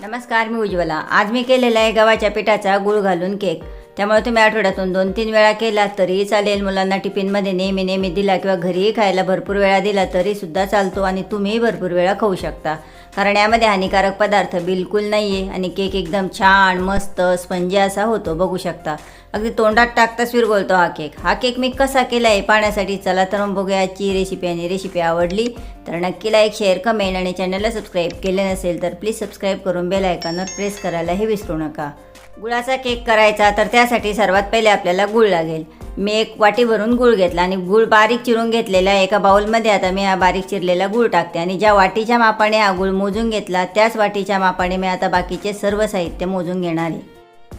नमस्कार मी उज्ज्वला. आज मी केलेला आहे गव्हाच्या पिठाचा गुळ घालून केक. त्यामुळे तुम्ही आठवड्यातून दोन तीन वेळा केला तरीही चालेल. मुलांना टिफिनमध्ये नेहमी नेहमी दिला किंवा घरीही खायला भरपूर वेळा दिला तरी सुद्धा चालतो आणि तुम्हीही भरपूर वेळा खाऊ शकता. कारण यामध्ये हानिकारक पदार्थ बिलकुल नाही आहे आणि केक एकदम छान मस्त स्पंजी असा होतो बघू शकता. अगदी तोंडात टाकताच विरगोलतो हा केक. हा केक मी कसा केला आहे पाहण्यासाठी चला तर मग बघूया आजची रेसिपी आणि रेसिपी आवडली तर नक्की लाईक शेअर कमेंट आणि चॅनलला सबस्क्राईब केले नसेल तर प्लीज सबस्क्राईब करून बेल आयकॉनवर प्रेस करायलाही विसरू नका. गुळाचा केक करायचा तर त्यासाठी सर्वात पहिले आपल्याला गुळ लागेल. मी एक वाटी भरून गुळ घेतला आणि गुळ बारीक चिरून घेतलेला एका बाउलमध्ये. आता मी हा बारीक चिरलेला गुळ टाकते आणि ज्या वाटीच्या मापाने हा गुळ मोजून घेतला त्याच वाटीच्या मापाने मी आता बाकीचे सर्व साहित्य मोजून घेणार आहे.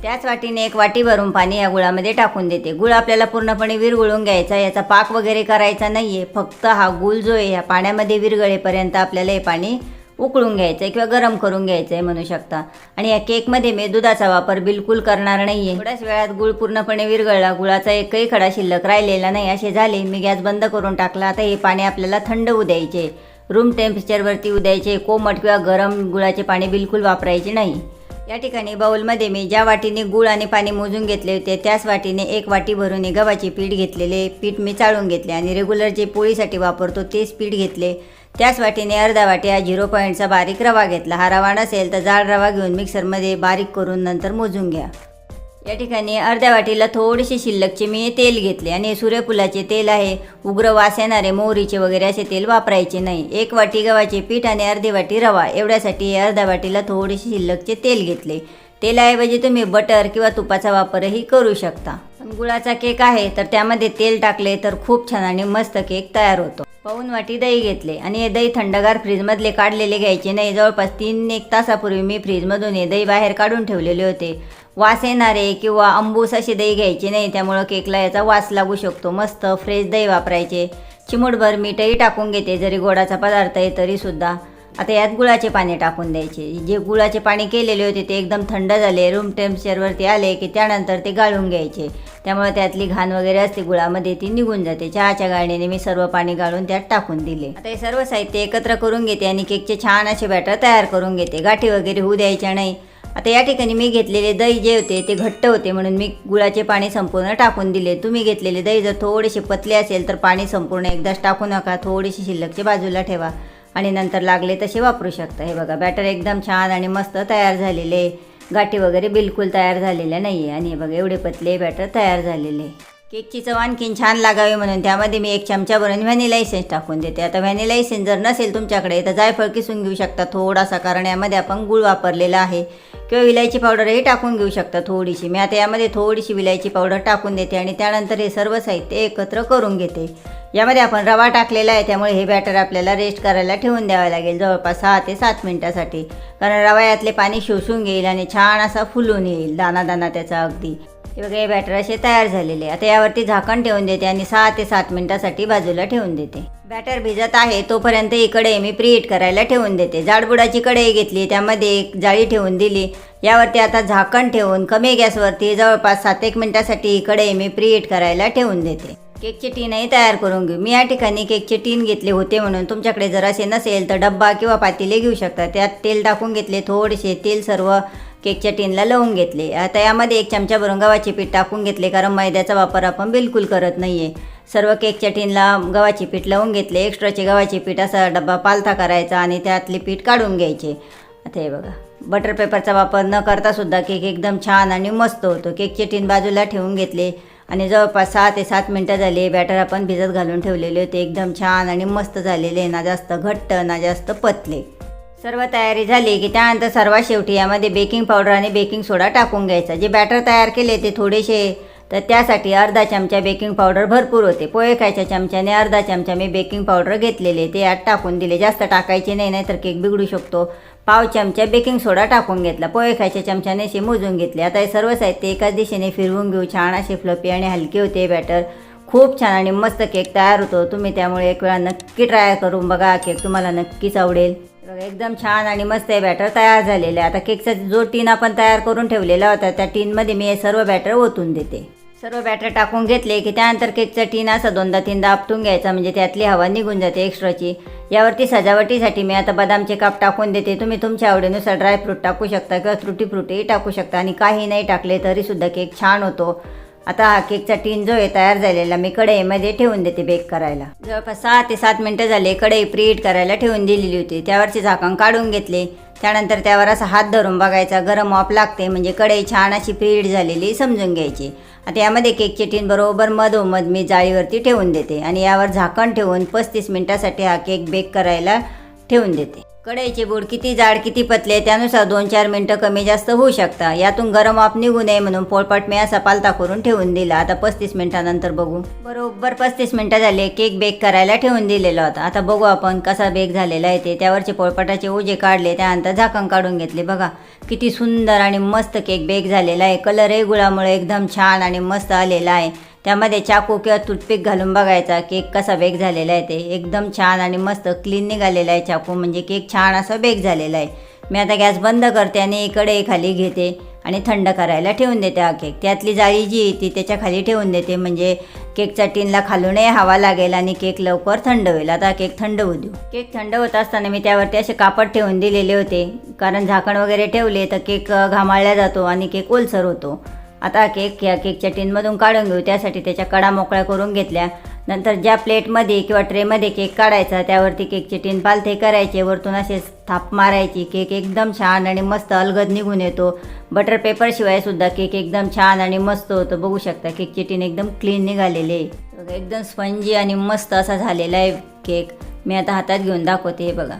त्याच वाटीने एक वाटी भरून पाणी या गुळामध्ये टाकून देते. गुळ आपल्याला पूर्णपणे विरगुळून घ्यायचा याचा पाक वगैरे करायचा नाही आहे फक्त हा गुळ जो आहे ह्या पाण्यामध्ये विरगळेपर्यंत आपल्याला हे पाणी उकळून घ्यायचं आहे किंवा गरम करून घ्यायचं आहे म्हणू शकता. आणि या केकमध्ये मी दुधाचा वापर बिलकुल करणार नाही आहे थोड्याच वेळात गुळ पूर्णपणे विरघळला. गुळाचा एकही खडा शिल्लक राहिलेला नाही. असे झाले. मी गॅस बंद करून टाकला. आता हे पाणी आपल्याला थंड होऊ द्यायचे. रूम टेम्परेचरवरती उद्यायचे कोमट किंवा गरम गुळाचे पाणी बिलकुल वापरायचे नाही. या ठिकाणी बाउलमध्ये मी ज्या वाटीने गूळ आणि पाणी मोजून घेतले होते त्याच वाटीने एक वाटी भरून गव्हाचे पीठ घेतलेले. पीठ मी चाळून घेतले आणि रेग्युलर जे पोळीसाठी वापरतो तेच पीठ घेतले. त्याच वाटीने अर्धा वाटी हा झिरो पॉईंटचा बारीक रवा घेतला. हा रवा नसेल तर जाड रवा घेऊन मिक्सरमध्ये बारीक करून नंतर मोजून घ्या. या ठिकाणी अर्ध्या वाटीला थोडेसे शिल्लकचे मी तेल घेतले आणि सूर्यफुलाचे तेल आहे. उग्र वास येणारे मोहरीचे वगैरे असे तेल वापरायचे नाही. एक वाटी गव्हाचे पीठ आणि अर्धी वाटी रवा. एवढ्यासाठी अर्ध्या वाटीला थोडेसे शिल्लकचे तेल घेतले. तेलाऐवजी तुम्ही बटर किंवा तुपाचा वापरही करू शकता. गुळाचा केक आहे तर त्यामध्ये तेल टाकले तर खूप छान आणि मस्त केक तयार होतो. पाऊन वाटी दही घेतले आणि हे दही थंडगार फ्रीजमधले काढलेले घ्यायचे नाही. जवळपास तीन एक तासापूर्वी मी फ्रीजमधून हे दही बाहेर काढून ठेवलेले होते. वास येणारे किंवा अंबूस असे दही घ्यायचे नाही त्यामुळं केकला याचा वास लागू शकतो. मस्त फ्रेश दही वापरायचे. चिमूटभर मीठही टाकून घेते जरी गोडाचा पदार्थ आहे तरीसुद्धा. आता यात गुळाचे पाणी टाकून द्यायचे. जे गुळाचे पाणी केलेले होते ते एकदम थंड झाले. रूम टेम्परेचरवरती आले की त्यानंतर ते गाळून घ्यायचे. त्यामुळे त्यातली घाण वगैरे असते गुळामध्ये ती निघून जाते. चहाच्या गाळणीने मी सर्व पाणी गाळून त्यात टाकून दिले. आता हे सर्व साहित्य एकत्र करून घेते आणि केकचे छान असे बॅटर तयार करून घेते. गाठी वगैरे होऊ द्यायच्या नाही. आता या ठिकाणी मी घेतलेले दही जे होते ते घट्ट होते म्हणून मी गुळाचे पाणी संपूर्ण टाकून दिले. तुम्ही घेतलेले दही जर थोडेसे पतले असेल तर पाणी संपूर्ण एकदाच टाकू नका. थोडेसे शिल्लकचे बाजूला ठेवा आणि नंतर लागले तसे वापरू शकता. हे बघा बॅटर एकदम छान आणि मस्त तयार झालेले गाठी वगैरे बिलकुल तयार झालेल्या नाही आहे आणि हे बघा एवढे पतले बॅटर तयार झालेले केकची चव आणखीन छान लागावी म्हणून त्यामध्ये मी एक चमचा भरून व्हॅनिला इसेन्स टाकून देते. आता व्हॅनिला इसेन्स जर नसेल तुमच्याकडे तर जायफळ किसून घेऊ शकता. थोडासा कारण यामध्ये आपण गुळ वापरलेला आहे. किंवा विलायची पावडरही टाकून घेऊ शकता थोडीशी. मी आता यामध्ये थोडीशी विलायची पावडर टाकून देते आणि त्यानंतर हे सर्व साहित्य एकत्र करून घेते. यामध्ये आपण रवा टाकलेला आहे त्यामुळे हे बॅटर आपल्याला रेस्ट करायला ठेवून द्यावं लागेल जवळपास सहा ते सात मिनटासाठी. कारण रवा यातले पाणी शोषून घेईल आणि छान असा फुलून येईल दाना दाना त्याचा अगदी. हे बघा हे बॅटर असे तयार झालेले आता यावरती झाकण ठेवून देते आणि सहा ते सात मिनिटासाठी बाजूला ठेवून देते. बॅटर भिजत आहे तोपर्यंत इकडे मी प्रीहीट करायला ठेवून देते. जाडबुडाची कढई घेतली त्यामध्ये एक जाळी ठेवून दिली. यावरती आता झाकण ठेवून कमी गॅसवरती जवळपास सात एक मिनिटासाठी इकडे मी प्रीहीट करायला ठेवून देते. केकचे टीनही तयार करून घेऊ. मी या ठिकाणी केकचे टीन घेतले होते म्हणून तुमच्याकडे जर असे नसेल तर डब्बा किंवा पातेले घेऊ शकता. त्यात तेल टाकून घेतले थोडेसे तेल सर्व केकच्या टीनला लावून घेतले. आता यामध्ये एक चमचा भरून गव्हाचे पीठ टाकून घेतले कारण मैद्याचा वापर आपण बिलकुल करत नाही आहे सर्व केकच्या टीनला गव्हाचे पीठ लावून घेतले. एक्स्ट्राचे गव्हाचे पीठ असा डब्बा पालथा करायचा आणि त्यातले पीठ काढून घ्यायचे. आता हे बघा. बटर पेपरचा वापर न करता सुद्धा केक एकदम छान आणि मस्त होतो. केकचे टीन बाजूला ठेवून घेतले आणि जवळपास सहा ते सात मिनटं झाले. बॅटर आपण भिजत घालून ठेवलेले होते. एकदम छान आणि मस्त झालेले. ना जास्त घट्ट ना जास्त पतले. सर्व तयारी झाली की त्यानंतर सर्वात शेवटी यामध्ये बेकिंग पावडर आणि बेकिंग सोडा टाकून घ्यायचा. जे बॅटर तयार केले ते थोडेसे तर त्यासाठी अर्धा चमचा बेकिंग पावडर भरपूर होते. पोहे खायच्या चमच्याने अर्धा चमचा मी बेकिंग पावडर घेतलेले. ते यात टाकून दिले. जास्त टाकायचे नाही नाहीतर केक बिघडू शकतो. पाव चमचा बेकिंग सोडा टाकून घेतला. पोहे खायच्या चमच्याने असे मोजून घेतले. आता हे सर्व साहित्य एकाच दिशेने फिरवून घेऊ. छान असे फ्लपी आणि हलके होते बॅटर खूप छान आणि मस्त केक तयार होतो. तुम्ही त्यामुळे एक वेळा नक्की ट्राय करून बघा. केक तुम्हाला नक्कीच आवडेल. एकदम छान आणि मस्त हे बॅटर तयार झालेलं. आहे. आता केकचा जो टीन आपण तयार करून ठेवलेला होता त्या टीनमध्ये मी हे सर्व बॅटर ओतून देते. सर्व बॅटर टाकून घेतले की त्यानंतर केकचा टीन असा दोनदा तीनदा आपटून घ्यायचा म्हणजे त्यातली हवा निघून जाते एक्स्ट्राची यावरती सजावटीसाठी मी आता बदामचे काप टाकून देते. तुम्ही तुमच्या आवडीनुसार ड्रायफ्रूट टाकू शकता किंवा त्रुटी फ्रुटीही टाकू शकता आणि काही नाही टाकले तरीसुद्धा केक छान होतो. आता हा केकचा टीन जो आहे तयार झालेला मी कढईमध्ये ठेवून देते बेक करायला. जवळपास सहा ते सात मिनटं झाले कढई प्रीहीट करायला ठेवून दिलेली होती. त्यावरचे झाकण काढून घेतले. त्यानंतर त्यावर असा हात धरून बघायचा गरम ऑफ लागते म्हणजे कढई छान अशी प्रीहीट झालेली समजून घ्यायची. आता यामध्ये केकचे टीन बरोबर मधोमध मी जाळीवरती ठेवून देते आणि यावर झाकण ठेवून पस्तीस मिनटासाठी हा केक बेक करायला ठेवून देते. कढईचे बूड किती जाड किती पतले त्यानुसार दोन चार मिनटं कमी जास्त होऊ शकता. यातून गरम वाफ निघू नये म्हणून पोळपाट मी असा पालता करून ठेवून दिला. आता पस्तीस मिनिटानंतर बघू. बरोबर पस्तीस मिनटं झाले. केक बेक करायला ठेवून दिलेला होता आता बघू आपण कसा बेक झालेला आहे ते. त्यावरचे पोळपाटाचे ओजे काढले. त्यानंतर झाकण काढून घेतले. बघा किती सुंदर आणि मस्त केक बेक झालेला आहे. कलरही गुळामुळे एकदम छान आणि मस्त आलेला आहे. त्यामध्ये चाकू किंवा टूथपिक घालून बघायचा केक कसा बेक झालेला आहे ते. एकदम छान आणि मस्त क्लीन निघालेला आहे चाकू म्हणजे केक छान असा बेक झालेला आहे. मी आता गॅस बंद करते आणि इकडे खाली घेते आणि थंड करायला ठेवून देते हा केक. त्यातली जाळी जी आहे ती त्याच्याखाली ठेवून देते म्हणजे केकच्या टीनला खालूनही हवा लागेल आणि केक लवकर थंड होईल. आता केक थंड होऊ देऊ. केक थंड होत असताना मी त्यावरती असे कापड ठेवून दिलेले होते. कारण झाकण वगैरे ठेवले तर केक घामाळला जातो आणि केक ओलसर होतो. आता केक या केकच्या टीनमधून काढून घेऊ. त्यासाठी त्याच्या कडा मोकळ्या करून घेतल्या. नंतर ज्या प्लेटमध्ये किंवा ट्रेमध्ये केक काढायचा त्यावरती केकचे टीन पालथे करायचे. वरतून असे थाप मारायची. केक एकदम छान आणि मस्त अलगद निघून येतो. बटर पेपरशिवाय सुद्धा केक एकदम छान आणि मस्त होतो. बघू शकता केकची टीन एकदम क्लीन निघालेली. आहे एकदम स्पंजी आणि मस्त असा झालेला आहे केक. मी आता हातात घेऊन दाखवते हे बघा.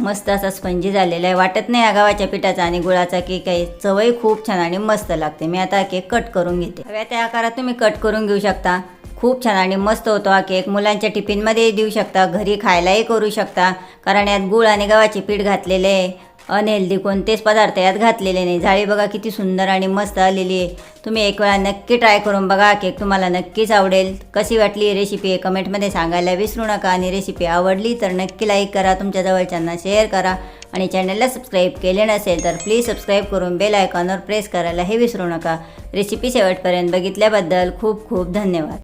मस्त असा स्पंजी झालेला आहे. वाटत नाही या गव्हाच्या पिठाचा आणि गुळाचा केक आहे चवही खूप छान आणि मस्त लागते. मी आता हा केक कट करून घेते. हव्या त्या आकारात तुम्ही कट करून घेऊ शकता. खूप छान आणि मस्त होतो हा केक मुलांच्या टिफिनमध्येही देऊ शकता. घरी खायलाही करू शकता. कारण यात गुळ आणि गव्हाचे पीठ घातलेले आहे. अनहेल्दी कोणतेच पदार्थ यात घातलेले नाही. जाळी बघा किती सुंदर आणि मस्त आलेली आहे. तुम्ही एक वेळा नक्की ट्राय करून बघा केक तुम्हाला नक्कीच आवडेल. कशी वाटली रेसिपी कमेंटमध्ये सांगायला विसरू नका. आणि रेसिपी आवडली तर नक्की लाईक करा तुमच्या जवळच्यांना शेअर करा. आणि चॅनलला सबस्क्राईब केले नसेल तर प्लीज सबस्क्राईब करून बेल आयकॉनवर प्रेस करायला हे विसरू नका. रेसिपी शेवटपर्यंत बघितल्याबद्दल खूप खूप धन्यवाद.